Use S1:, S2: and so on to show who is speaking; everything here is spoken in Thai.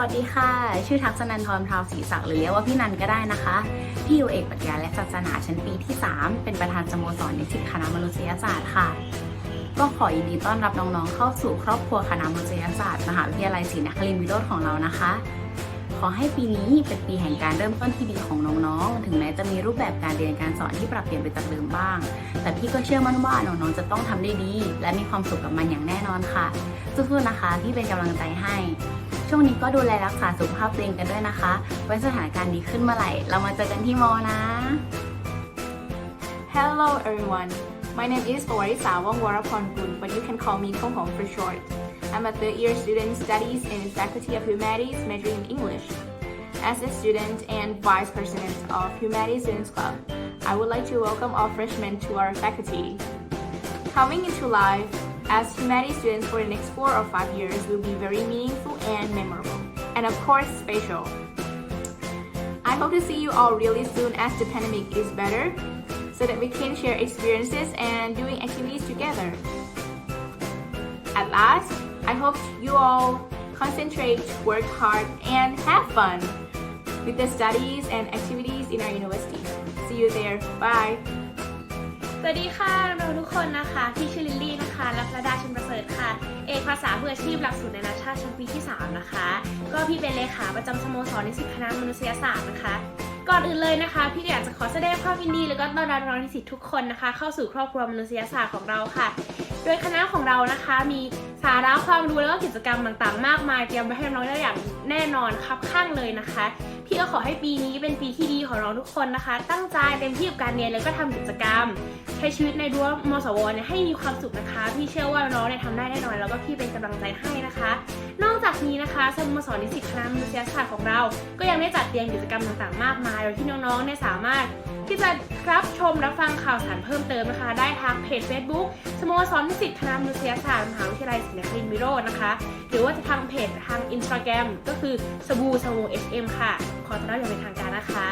S1: วัสดีค่ะ ชื่อทักษนันทรพราวศรีศักดิ์หรือเรียกว่าพี่นันก็ได้นะคะ พี่อยู่เอกปรัชญาและศาสนาชั้นปีที่ 3 เป็นประธานสโมสรนิสิตคณะมนุษยศาสตร์ค่ะ ก็ขอยินดีต้อนรับน้องๆเข้าสู่ครอบครัวคณะมนุษยศาสตร์มหาวิทยาลัยศรีนครินทรวิโรธของเรานะคะ ขอให้ปีนี้เป็นปีแห่งการเริ่มต้นที่ดีของน้องๆ ถึงแม้จะมีรูปแบบการเรียนการสอนที่ปรับเปลี่ยนไปจากเดิมบ้าง แต่พี่ก็เชื่อมั่นว่าน้องๆจะต้องทำได้ดี และมีความสุขกับมันอย่างแน่นอนค่ะสู้ๆนะคะพี่เป็นกำลังใจให้ ช่วงนี้ก็ดูแลรักษาสุขภาพตัวเองกันด้วยนะคะ ไว้สถานการณ์ดีขึ้นเมื่อไหร่ เรามาเจอกันที่มอนะ
S2: Hello everyone. My name is Orisa Wangwaraponpun, but you can call me Kong Hong for short. I'm a third year student studies in the Faculty of Humanities majoring in English. As a student and vice president of Humanities Students Club, I would like to welcome all freshmen to our faculty. Coming into life as humanities students for the next four or five years will be very meaningful and memorable, and of course special. I hope to see you all really soon as the pandemic is better, so that we can share experiences and doing activities together. At last, I hope you all concentrate, work hard, and have fun with the studies and activities in our university. See you there. Bye.
S3: สวัสดีค่ะน้องทุกคนนะคะพี่ชื่อลิลลี่นะคะและประดาชินประเสริฐค่ะ เอกภาษาเพื่ออาชีพหลักสูตรนานาชาติชั้นปีที่ 3 นะคะ ก็พี่เป็นเลขาประจำสโมสรนิสิตคณะมนุษยศาสตร์นะคะ ก่อนอื่นเลยนะคะ พี่อยากจะขอแสดงความยินดี แล้วก็ต้อนรับน้องนิสิตทุกคนนะคะ เข้าสู่ครอบครัวมนุษยศาสตร์ของเราค่ะ โดยคณะของเรานะคะมีสาระความรู้แล้วก็กิจกรรมต่างๆ มากมายเตรียมไว้ให้น้องได้อย่างแน่นอนครับข้างเลยนะคะ พี่ก็ขอให้ปีนี้เป็นปีที่ดีของน้องทุกคนนะคะ ตั้งใจเต็มที่กับการเรียนแล้วก็ทำกิจกรรมใช้ชีวิตในรั้วมสวเนี่ยให้มีความสุขนะคะ พี่เชื่อว่าน้องเนี่ยทำได้แน่นอนแล้วก็พี่เป็นกำลังใจให้นะคะ นอกจากนี้นะคะสโมสรนิสิตคณะมนุษยศาสตร์ของเรา ก็ยังได้จัดเตรียมกิจกรรมต่างๆ มากมายโดยที่น้องๆเนี่ยสามารถที่จะรับชมรับฟังข่าวสารเพิ่มเติมนะคะ ได้ทางเพจ Facebook สโมสรนิสิตคณะมนุษยศาสตร์มหาวิทยาลัยศรีนครินทรวิโรจน์นะคะ หรือว่าจะทางเพจทาง Instagram ก็คือสบู่สมู SM ค่ะ ขอต้อนรับอย่างเป็นทางการนะคะ